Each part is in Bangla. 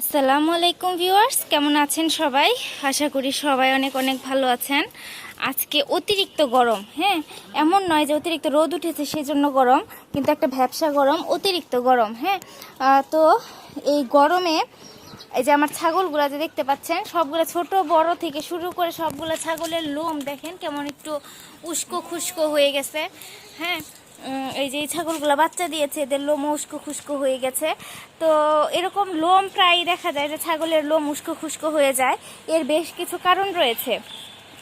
আসসালামু আলাইকুম ভিউয়ার্স, কেমন আছেন সবাই? আশা করি সবাই অনেক অনেক ভালো আছেন। আজকে অতিরিক্ত গরম হ্যাঁ? এমন নয় যে অতিরিক্ত রোদ উঠেছে সেই জন্য গরম, কিন্তু একটা ভ্যাবসা গরম, অতিরিক্ত গরম হ্যাঁ? তো এই গরমে এই যে আমার ছাগলগুলা যে দেখতে পাচ্ছেন, সবগুলো ছোট, বড় থেকে শুরু করে সবগুলো ছাগলের লোম, দেখেন কেমন একটু উস্কো খুস্কো হয়ে গেছে হ্যাঁ? এই যে এই ছাগলগুলো বাচ্চা দিয়েছে, এদের লোম উস্কো খুস্কো হয়ে গেছে। তো এরকম লোম প্রায় দেখা যায় যে ছাগলের লোম উস্কো খুস্কো হয়ে যায়। এর বেশ কিছু কারণ রয়েছে।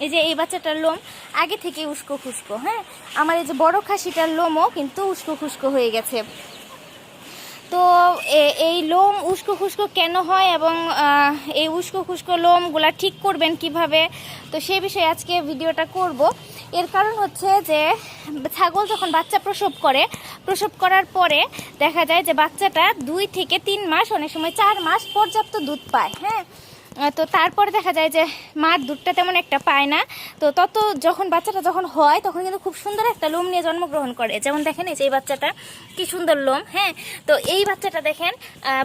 এই যে এই বাচ্চাটার লোম আগে থেকে উস্কো খুস্কো হ্যাঁ? আমার এই যে বড় খাসিটার লোমও কিন্তু উস্কো খুস্কো হয়ে গেছে। তো এই লোম উস্কো খুস্কো কেন হয় এবং এই উস্কো খুস্কো লোমগুলা ঠিক করবেন কীভাবে? তো সেই বিষয়ে আজকে ভিডিওটা করব। এর কারণ হচ্ছে যে, ছাগল যখন বাচ্চা প্রসব করে, প্রসব করার পরে দেখা যায় যে বাচ্চাটা দুই থেকে তিন মাস, অনেক সময় চার মাস পর্যাপ্ত দুধ পায় হ্যাঁ? তো তারপরে দেখা যায় যে মার দুধটা তেমন একটা পায় না। তো তত যখন বাচ্চাটা যখন হয়, তখন কিন্তু খুব সুন্দর একটা লোম নিয়ে জন্মগ্রহণ করে। যেমন দেখেন এই যে এই বাচ্চাটা, কি সুন্দর লোম হ্যাঁ? তো এই বাচ্চাটা দেখেন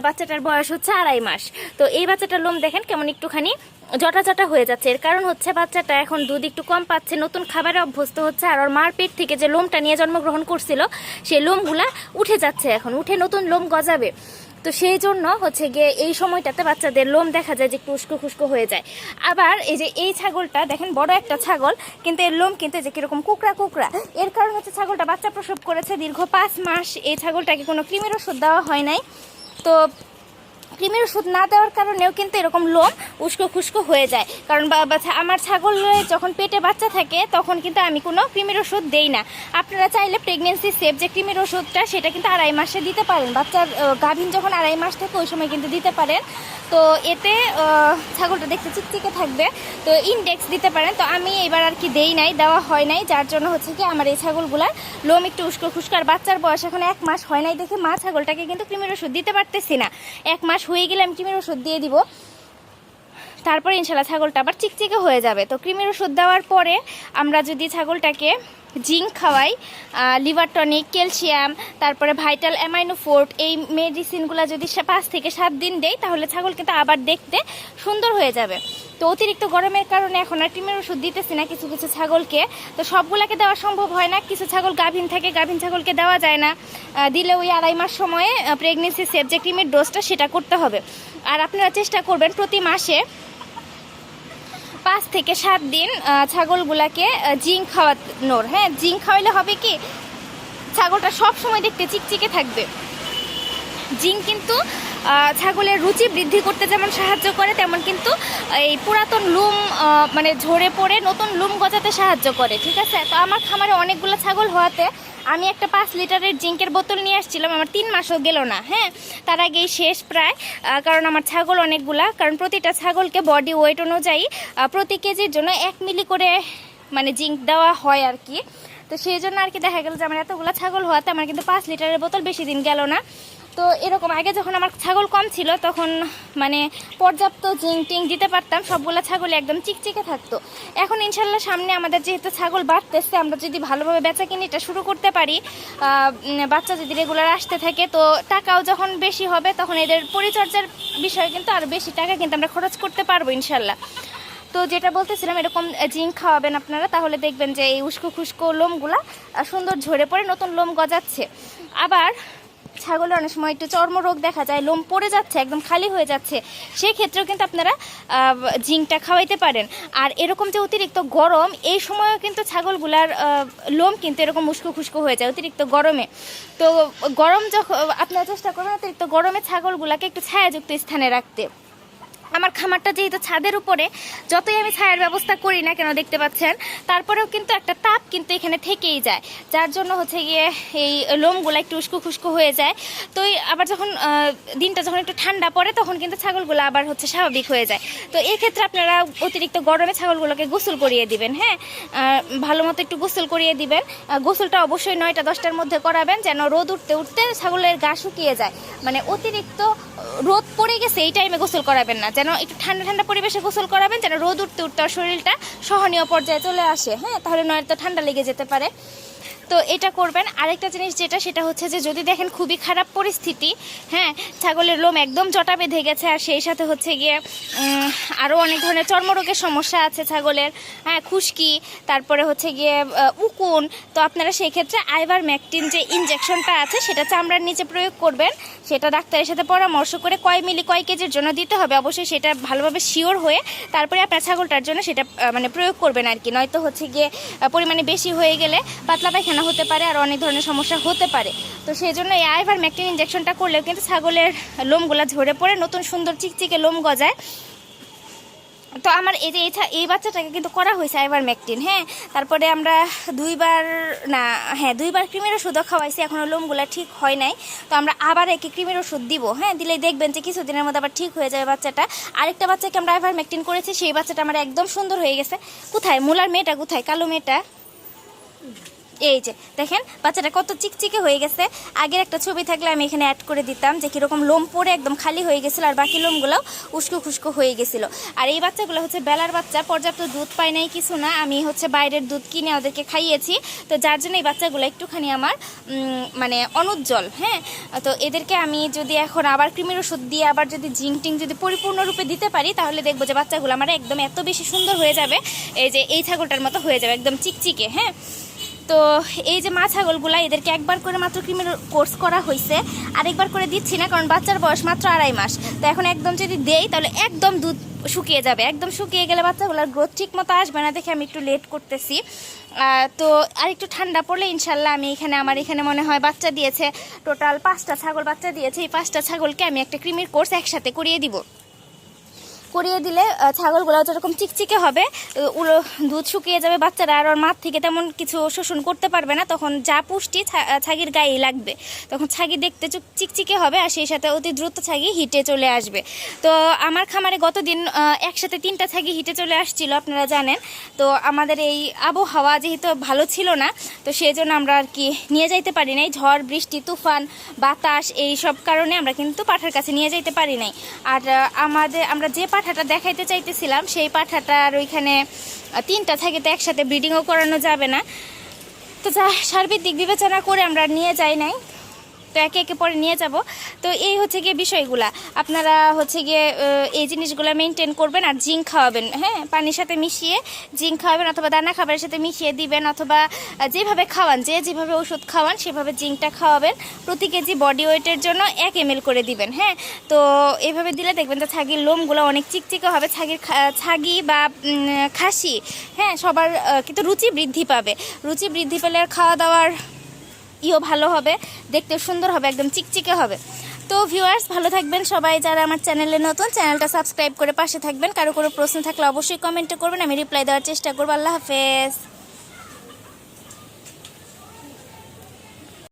বাচ্চাটার বয়স হচ্ছে আড়াই মাস। তো এই বাচ্চাটার লোম দেখেন কেমন একটুখানি জটা জটা হয়ে যাচ্ছে। এর কারণ হচ্ছে বাচ্চাটা এখন দুধ একটু কম পাচ্ছে, নতুন খাবারে অভ্যস্ত হচ্ছে, আর ওর মার পেট থেকে যে লোমটা নিয়ে জন্মগ্রহণ করছিল সেই লোমগুলা উঠে যাচ্ছে এখন। উঠে নতুন লোম গজাবে। তো সেই জন্য হচ্ছে গিয়ে এই সময়টাতে বাচ্চাদের লোম দেখা যায় যে একটু উস্কো খুস্কো হয়ে যায়। আবার এই যে এই ছাগলটা, দেখেন বড় একটা ছাগল, কিন্তু এর লোম কিন্তু যে কীরকম কুকড়া কুকড়া। এর কারণ হচ্ছে ছাগলটা বাচ্চা প্রসব করেছে দীর্ঘ পাঁচ মাস। এই ছাগলটাকে কোনো ক্রিমের ওষুধ দেওয়া হয় নাই। তো কৃমির ওষুধ না দেওয়ার কারণেও কিন্তু এরকম লোম উস্কো খুস্কো হয়ে যায়। কারণ আমার ছাগল যখন পেটে বাচ্চা থাকে, তখন কিন্তু আমি কোনো ক্রিমের ওষুধ দেই না। আপনারা চাইলে প্রেগনেন্সি সেফ যে ক্রিমের ওষুধটা, সেটা কিন্তু আড়াই মাসে দিতে পারেন। বাচ্চার গাভীন যখন আড়াই মাস থাকে, ওই সময় কিন্তু দিতে পারেন। তো এতে ছাগলটা দেখতে চিকচিকে থাকবে। তো ইনডেক্স দিতে পারেন। তো আমি এবার আর কি দেই নাই, দেওয়া হয় নাই। যার জন্য হচ্ছে কি আমার এই ছাগলগুলার লোম একটু উস্কো খুস্কো। আর বাচ্চার বয়স এখন এক মাস হয় নাই দেখে মা ছাগলটাকে কিন্তু কৃমির ওষুধ দিতে পারতেছি না। এক মাস হয়ে গেলে আমি কৃমির ওষুধ দিয়ে দিব। তারপরে ইনশাল্লাহ ছাগলটা আবার চিকচিকে হয়ে যাবে। তো কৃমির ওষুধ দেওয়ার পরে আমরা যদি ছাগলটাকে জিঙ্ক খাওয়াই লিভার টনিক, ক্যালসিয়াম, তারপরে ভাইটাল অ্যামাইনোফোর্ট এই মেডিসিনগুলো যদি পাঁচ থেকে সাত দিন দেই তাহলে ছাগল কিন্তু আবার দেখতে সুন্দর হয়ে যাবে। তো অতিরিক্ত গরমের কারণে এখন আর কৃমির ওষুধ দিতেছি না কিছু কিছু ছাগলকে। তো সবগুলাকে দেওয়া সম্ভব হয় না, কিছু ছাগল গাভীন থাকে, গাভীন ছাগলকে দেওয়া যায় না। দিলে ওই আড়াই মাস সময়ে প্রেগনেন্সি সেভ যে কৃমির ডোজটা সেটা করতে হবে। আর আপনারা চেষ্টা করবেন প্রতি মাসে থেকে সাত দিন ছাগলগুলাকে জিঙ্ক খাওয়ানোর। হ্যাঁ জিঙ্ক খাওয়াইলে হবে কি? ছাগলটা সব সময় দেখতে চিকচিকে থাকবে। জিঙ্ক কিন্তু ছাগলের রুচি বৃদ্ধি করতে যেমন সাহায্য করে, তেমন কিন্তু এই পুরাতন লুম মানে ঝরে পড়ে নতুন লুম গজাতে সাহায্য করে, ঠিক আছে? তো আমার খামারে অনেকগুলো ছাগল হওয়াতে আমি একটা পাঁচ লিটারের জিঙ্কের বোতল নিয়ে আসছিলাম, আমার তিন মাসও গেল না হ্যাঁ? তার আগেই শেষ প্রায় কারণ আমার ছাগল অনেকগুলা, কারণ প্রতিটা ছাগলকে বডি ওয়েট অনুযায়ী প্রতি কেজির জন্য এক মিলি করে মানে জিঙ্ক দেওয়া হয় আর কি। তো সেই জন্য আর কি দেখা গেল যে আমার এতগুলো ছাগল হওয়াতে আমার কিন্তু পাঁচ লিটারের বোতল বেশি দিন গেল না। তো এরকম আগে যখন আমার ছাগল কম ছিল, তখন মানে পর্যাপ্ত জিঙ্ক টিং দিতে পারতাম, সবগুলো ছাগল একদম চিকচিকে থাকতো। এখন ইনশাল্লাহ সামনে আমাদের যেহেতু ছাগল বাড়তেছে, আমরা যদি ভালোভাবে বেচা কিনিটা শুরু করতে পারি বাচ্চা যদি রেগুলার আসতে থাকে, তো টাকাও যখন বেশি হবে, তখন এদের পরিচর্যার বিষয়ে কিন্তু আরও বেশি টাকা কিন্তু আমরা খরচ করতে পারব ইনশাল্লাহ। তো যেটা বলতেছিলাম, এরকম জিঙ্ক খাওয়াবেন আপনারা, তাহলে দেখবেন যে এই উস্কো খুস্কো লোমগুলা সুন্দর ঝরে পড়ে, নতুন লোম গজাচ্ছে। আবার ছাগলের অনেক সময় একটু চর্মরোগ দেখা যায়, লোম পড়ে যাচ্ছে, একদম খালি হয়ে যাচ্ছে সেই ক্ষেত্রেও কিন্তু আপনারা জিঙ্কটা খাওয়াইতে পারেন। আর এরকম যে অতিরিক্ত গরম, এই সময়ও কিন্তু ছাগলগুলার লোম কিন্তু এরকম উস্কো খুস্কো হয়ে যায় অতিরিক্ত গরমে। তো গরম যখন আপনারা চেষ্টা করবেন অতিরিক্ত গরমে ছাগলগুলাকে একটু ছায়াযুক্ত স্থানে রাখতে। আমার খামারটা যেহেতু ছাদের উপরে, যতই আমি ছায়ার ব্যবস্থা করি না কেন দেখতে পাচ্ছেন, তারপরেও কিন্তু একটা তাপ কিন্তু এখানে থেকেই যায়। যার জন্য হচ্ছে গিয়ে এই লোমগুলো একটু উস্কো খুস্কো হয়ে যায়। তো আবার যখন দিনটা যখন একটু ঠান্ডা পড়ে, তখন কিন্তু ছাগলগুলো আবার হচ্ছে স্বাভাবিক হয়ে যায়। তো এই ক্ষেত্রে আপনারা অতিরিক্ত গরমে ছাগলগুলোকে গোসল করিয়ে দিবেন হ্যাঁ? ভালো মতো একটু গোসল করিয়ে দিবেন। গোসলটা অবশ্যই নয়টা, দশটার মধ্যে করাবেন, যেন রোদ উঠতে উঠতে ছাগলের গা শুকিয়ে যায়। মানে অতিরিক্ত রোদ পড়ে গেছে, এই টাইমে গোসল করাবেন না। যেন একটু ঠান্ডা ঠান্ডা পরিবেশে গোসল করাবেন, যেন রোদ উঠতে উঠতে শরীরটা সহনীয় পর্যায়ে চলে আসে। হ্যাঁ তাহলে নয়তো ঠান্ডা লেগে যেতে পারে। তো এটা করবেন। আরেকটা জিনিস যেটা, সেটা হচ্ছে যে, যদি দেখেন খুবই খারাপ পরিস্থিতি হ্যাঁ ছাগলের লোম একদম জটা বেঁধে গেছে, আর সেই সাথে হচ্ছে গিয়ে আরও অনেক ধরনের চর্মরোগের সমস্যা আছে ছাগলের হ্যাঁ খুশকি, তারপরে হচ্ছে গিয়ে উকুন। তো আপনারা সেই ক্ষেত্রে আইভার ম্যাকটিন যে ইনজেকশনটা আছে, সেটা চামড়ার নিচে প্রয়োগ করবেন। সেটা ডাক্তারের সাথে পরামর্শ করে কয় মিলি, কয় কেজির জন্য দিতে হবে। অবশ্যই সেটা ভালোভাবে শিওর হয়ে, তারপরে আপনার ছাগলটার জন্য সেটা মানে প্রয়োগ করবেন আর কি। নয়তো হচ্ছে গিয়ে পরিমাণে বেশি হয়ে গেলে পাতলা পায়খানা হতে পারে আর অনেক ধরনের সমস্যা হতে পারে। তো সেই জন্য এই আইভার ম্যাকটিন ইঞ্জেকশনটা করলেও কিন্তু ছাগলের লোমগুলা ঝরে পড়ে, নতুন সুন্দর চিকচিকে লোম গজায়। তো আমার এই যে এই বাচ্চাটাকে কিন্তু করা হয়েছে আইবার ম্যাকটিন হ্যাঁ? তারপরে আমরা দুইবার না হ্যাঁ দুইবার ক্রিমের ওষুধও খাওয়াইছি এখনও লোমগুলা ঠিক হয় নাই। তো আমরা আবার একে ক্রিমের ওষুধ দিব হ্যাঁ? দিলে দেখবেন যে কিছুদিনের মধ্যে আবার ঠিক হয়ে যাবে বাচ্চাটা। আরেকটা বাচ্চাকে আমরা আইবার ম্যাকটিন করেছি, সেই বাচ্চাটা আমার একদম সুন্দর হয়ে গেছে। কোথায়? মুলার মেয়েটা কোথায়? কালো মেয়েটা? এই যে, দেখেন, বাচ্চাটা কত চিকচিকে হয়ে গেছে। আগের একটা ছবি থাকলে আমি এখানে অ্যাড করে দিতাম যে কীরকম লোম পরে একদম খালি হয়ে গেছিল আর বাকি লোমগুলো উস্কো খুস্কো হয়ে গেছিল। আর এই বাচ্চাগুলো হচ্ছে বেলার বাচ্চা, পর্যাপ্ত দুধ পায় নাই কিছু না। আমি হচ্ছে বাইরের দুধ কিনে ওদেরকে খাইয়েছি। তো যার জন্য এই বাচ্চাগুলো একটুখানি আমার মানে অনুজ্জ্বল হ্যাঁ? তো এদেরকে আমি যদি এখন আবার কৃমির ওষুধ দিয়ে আবার যদি জিং টিং যদি পরিপূর্ণরূপে দিতে পারি, তাহলে দেখব যে বাচ্চাগুলো আমার একদম এত বেশি সুন্দর হয়ে যাবে। এই যে এই ছাগলটার মতো হয়ে যাবে, একদম চিকচিকে হ্যাঁ? তো এই যে মা ছাগলগুলা, এদেরকে একবার করে মাত্র ক্রিমের কোর্স করা হয়েছে আরেকবার করে দিচ্ছি না, কারণ বাচ্চার বয়স মাত্র আড়াই মাস। তো এখন একদম যদি দেই, তাহলে একদম দুধ শুকিয়ে যাবে। একদম শুকিয়ে গেলে বাচ্চাগুলোর গ্রোথ ঠিক মতো আসবে না দেখে আমি একটু লেট করতেছি। তো আর একটু ঠান্ডা পড়লে ইনশাল্লাহ আমি এখানে, আমার এখানে মনে হয় বাচ্চা দিয়েছে। টোটাল পাঁচটা ছাগল বাচ্চা দিয়েছে। এই পাঁচটা ছাগলকে আমি একটা ক্রিমের কোর্স একসাথে করিয়ে দিব। করিয়ে দিলে ছাগলগুলো যেরকম চিকচিকে হবে উলো দুধ শুকিয়ে যাবে, বাচ্চারা আর ওর মাঠ থেকে তেমন কিছু শোষণ করতে পারবে না, তখন যা পুষ্টি ছাগির গায়েই লাগবে। তখন ছাগি দেখতে চুক- চিকচিকে হবে আর সেই সাথে অতি দ্রুত ছাগি হিটে চলে আসবে। তো আমার খামারে গতদিন একসাথে তিনটা ছাগি হিটে চলে আসছিল, আপনারা জানেন। তো আমাদের এই আবহাওয়া যেহেতু ভালো ছিল না, তো সেই জন্য আমরা আর কি নিয়ে যাইতে পারি নাই। ঝড়, বৃষ্টি, তুফান, বাতাস এই সব কারণে আমরা কিন্তু পাঠার কাছে নিয়ে যাইতে পারি নাই। আর আমাদের, আমরা যে পাঠাটা দেখাইতে চাইতেছিলাম, সেই পাঠাটার ওইখানে তিনটা থাকে তো একসাথে ব্রিডিংও করানো যাবে না। তো যা সার্বিক দিক বিবেচনা করে আমরা নিয়ে যাই নাই। তো একে একে পরে নিয়ে যাব। তো এই হচ্ছে গিয়ে বিষয়গুলা। আপনারা হচ্ছে গিয়ে এই জিনিসগুলো মেনটেন করবেন আর জিঙ্ক খাওয়াবেন। হ্যাঁ পানির সাথে মিশিয়ে জিঙ্ক খাওয়াবেন অথবা দানা খাবারের সাথে মিশিয়ে দিবেন অথবা যেভাবে খাওয়ান, যে যেভাবে ওষুধ খাওয়ান সেভাবে জিঙ্কটা খাওয়াবেন। প্রতি কেজি বডি ওয়েটের জন্য এক এম করে দিবেন। হ্যাঁ তো এভাবে দিলে দেখবেন যে ছাগির লোমগুলো অনেক চিকচিকে হবে। ছাগির ছাগি বা খাসি হ্যাঁ সবার কিন্তু রুচি বৃদ্ধি পাবে। রুচি বৃদ্ধি পেলে খাওয়া দাওয়ার ইও ভালো হবে, দেখতে সুন্দর হবে, একদম চিকচিকে হবে। তো ভিউয়ার্স ভালো থাকবেন সবাই। যারা আমার চ্যানেলে নতুন চ্যানেলটা সাবস্ক্রাইব করে পাশে থাকবেন। কারও কোনো প্রশ্ন থাকলে অবশ্যই কমেন্টে করবেন, আমি রিপ্লাই দেওয়ার চেষ্টা করব। আল্লাহ হাফেজ।